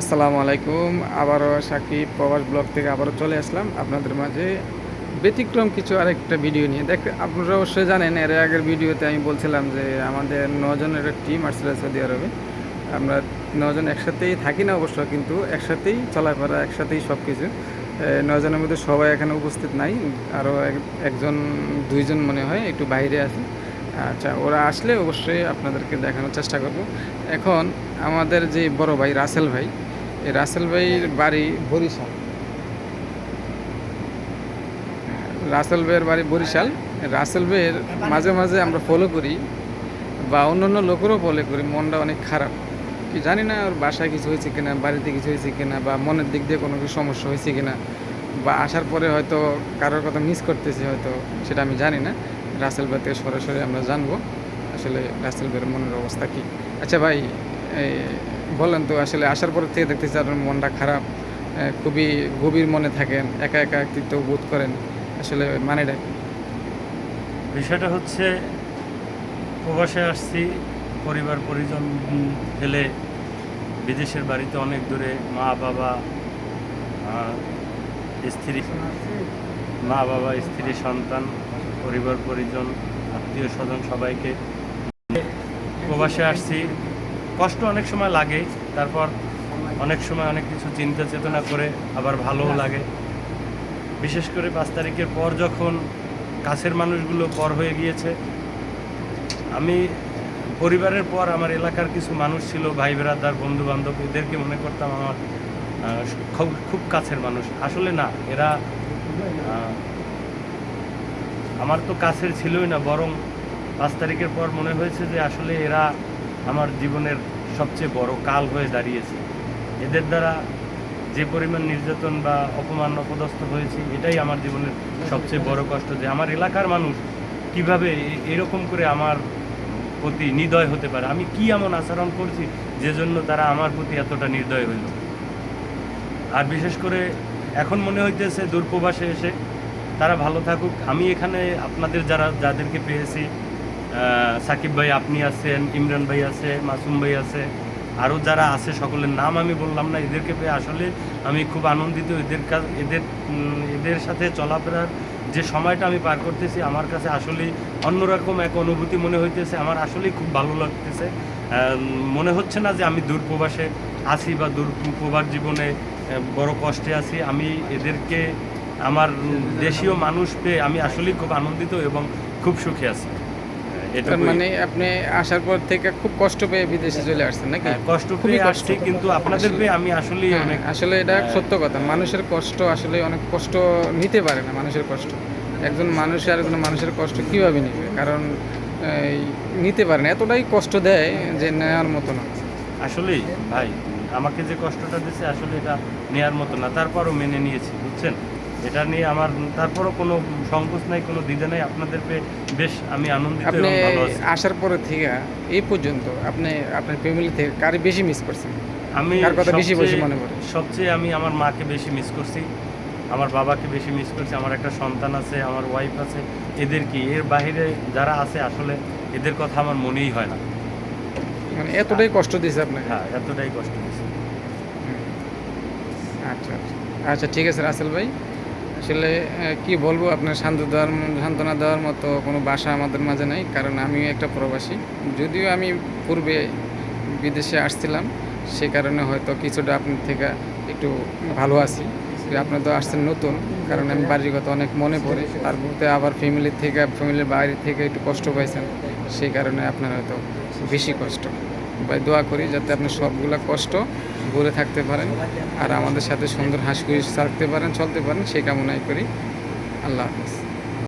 আসসালামু আলাইকুম। আবারও সাকিব প্রবাস ব্লগ থেকে আবারও চলে আসলাম। আপনাদের মাঝে ব্যতিক্রম কিছু আরেকটা ভিডিও নিয়ে। দেখ, আপনারা অবশ্যই জানেন, এর আগের ভিডিওতে আমি বলছিলাম যে আমাদের নজনের একটা টিম আসছিল সৌদি আরবে। আমরা নজন একসাথেই থাকি না অবশ্য, কিন্তু একসাথেই চলাফেরা, একসাথেই সব কিছু নজনের মধ্যে সবাই এখানে উপস্থিত নাই। আরও একজন, দুইজন মনে হয় একটু বাইরে আছে। আচ্ছা ওরা আসলে অবশ্যই আপনাদেরকে দেখানোর চেষ্টা করব। এখন আমাদের যে বড় ভাই রাসেল ভাই রাসেল ভাইয়ের বাড়ি বরিশাল। রাসেল ভাইয়ের বাড়ি বরিশাল। রাসেল ভাইয়ের মাঝে মাঝে আমরা ফলো করি বা অন্যান্য লোকেরও ফলো করি, মনটা অনেক খারাপ। কি জানি না ওর বাসায় কিছু হয়েছে কিনা, বাড়িতে কিছু হয়েছে কিনা, বা মনের দিক দিয়ে কোনো কিছু সমস্যা হয়েছে কিনা, বা আসার পরে হয়তো কারোর কথা মিস করতেছি হয়তো, সেটা আমি জানি না। রাসেল ভাই থেকে সরাসরি আমরা জানব আসলে রাসেল ভাইয়ের মনের অবস্থা কী। আচ্ছা ভাই বলেন তো, আসলে আসার পর থেকে দেখতেছি আপনার মনটা খারাপ খুবই গভীর মনে থাকেন, একা একা একটিত্ব বোধ করেন, আসলে মানেটা? বিষয়টা হচ্ছে, প্রবাসে আসছি, পরিবার, পরিজন ফেলে বিদেশের বাড়িতে অনেক দূরে, মা, বাবা স্ত্রী, মা, বাবা, স্ত্রী, সন্তান, পরিবার, পরিজন, আত্মীয় স্বজন সবাইকে প্রবাসে আসছি কষ্ট অনেক সময় লাগে, তারপর অনেক সময় অনেক কিছু চিন্তা চেতনা করে আবার ভালোও লাগে। বিশেষ করে পাঁচ তারিখের পর যখন কাছের মানুষগুলো পর হয়ে গিয়েছে, আমি পরিবারের পর আমার এলাকার কিছু মানুষ ছিল, ভাই বেড়াদার বন্ধু বান্ধব এদেরকে মনে করতাম আমার খুব খুব কাছের মানুষ। আসলে না, এরা আমার তো কাছের ছিলই না, বরং পাঁচ তারিখের পর মনে হয়েছে যে আসলে এরা আমার জীবনের সবচেয়ে বড় কাল হয়ে দাঁড়িয়েছে। এদের দ্বারা যে পরিমাণ নির্যাতন বা অপমান অপদস্থ হয়েছি, এটাই আমার জীবনের সবচেয়ে বড় কষ্ট যে আমার এলাকার মানুষ কীভাবে এরকম করে আমার প্রতি নির্দয় হতে পারে, আমি কি এমন আচরণ করছি যে জন্য তারা আমার প্রতি এতটা নির্দয় হইল। আর বিশেষ করে এখন মনে হইতেছে দূরপ্রবাসে এসে তারা ভালো থাকুক। আমি এখানে আপনাদের যারা, যাদেরকে পেয়েছি সাকিব ভাই আপনি আছেন, ইমরান ভাই আছে, মাসুম ভাই আছে আরও যারা আছে, সকলের নাম আমি বললাম না, এদেরকে পেয়ে আসলে আমি খুব আনন্দিত। এদের কাজ, এদের এদের সাথে চলাফেরার যে সময়টা আমি পার করতেছি, আমার কাছে আসলেই অন্যরকম এক অনুভূতি মনে হইতেছে। আমার আসলেই খুব ভালো লাগতেছে। মনে হচ্ছে না যে আমি দূরপ্রবাসে আছি বা দূরপ্রবাস জীবনে বড় কষ্টে আছি। আমি এদেরকে, আমার দেশীয় মানুষ পেয়ে আমি আসলেই খুব আনন্দিত এবং খুব সুখী আছি। তার মানে আপনি আসার পর থেকে খুব কষ্ট পেয়ে বিদেশে চলে আসছেন নাকি? হ্যাঁ, কষ্ট খুবই কষ্ট। কিন্তু আপনাদের পেয়ে আমি আসলেই হ্যাঁ, অনেক আসলে এটা হ্যাঁ। সত্য কথা। মানুষের কষ্ট আসলে অনেক কষ্ট নিতে পারে না মানুষের কষ্ট। একজন মানুষ আর একজন মানুষের কষ্ট কীভাবে নিবে? কারণ এই, নিতে পারে না। এতটাই কষ্ট দেয় যে নেওয়ার মতো না। আসলেই ভাই আমাকে যে কষ্টটা দিচ্ছে আসলে এটা নেয়ার মতো না। তারপরও মেনে নিয়েছি বুঝছেন? এটা নিয়ে আমার তারপরও কোনো সংকোচ নাই কোনো দ্বিধা নাই। আপনাদের পেয়ে বেশ আমি আনন্দিত আপনি আসার পরে থেকে এই পর্যন্ত আপনি আপনার ফ্যামিলি থেকে কারে বেশি মিস করছেন? আমি কার কথা বেশি বেশি মনে পড়ে? সবচেয়ে আমি আমার মাকে বেশি মিস করছি আমার বাবাকে বেশি মিস করছি আমার একটা সন্তান আছে আমার ওয়াইফ আছে এদের কি এর বাইরে যারা আছে আসলে এদের কথা আমার মনেই হয় না। মানে এতটাই কষ্ট দিয়েছে আপনাকে? হ্যাঁ এতটাই কষ্ট দিয়েছে। আচ্ছা আচ্ছা। আচ্ছা ঠিক আছে রাসেল ভাই। আসলে কি বলব, আপনার শান্ত দেওয়ার সান্ত্বনা দেওয়ার মতো কোনো বাসা আমাদের মাঝে নাই। কারণ আমিও একটা প্রবাসী। যদিও আমি পূর্বে বিদেশে আসছিলাম, সে কারণে হয়তো কিছুটা আপনার থেকে একটু ভালো আছি। আপনার তো আসছেন নতুন, কারণ আমি কথা অনেক মনে পড়ে মধ্যে আবার ফ্যামিলির থেকে ফ্যামিলির বাইরে থেকে একটু কষ্ট পাইছেন, সেই কারণে আপনার হয়তো বেশি কষ্ট। ভাই, দোয়া করি যাতে আপনি সবগুলা কষ্ট ভরে থাকতে পারেন আর আমাদের সাথে সুন্দর হাসি থাকতে পারেন, চলতে পারেন, সেই কামনাই করি। আল্লাহ হাফিজ।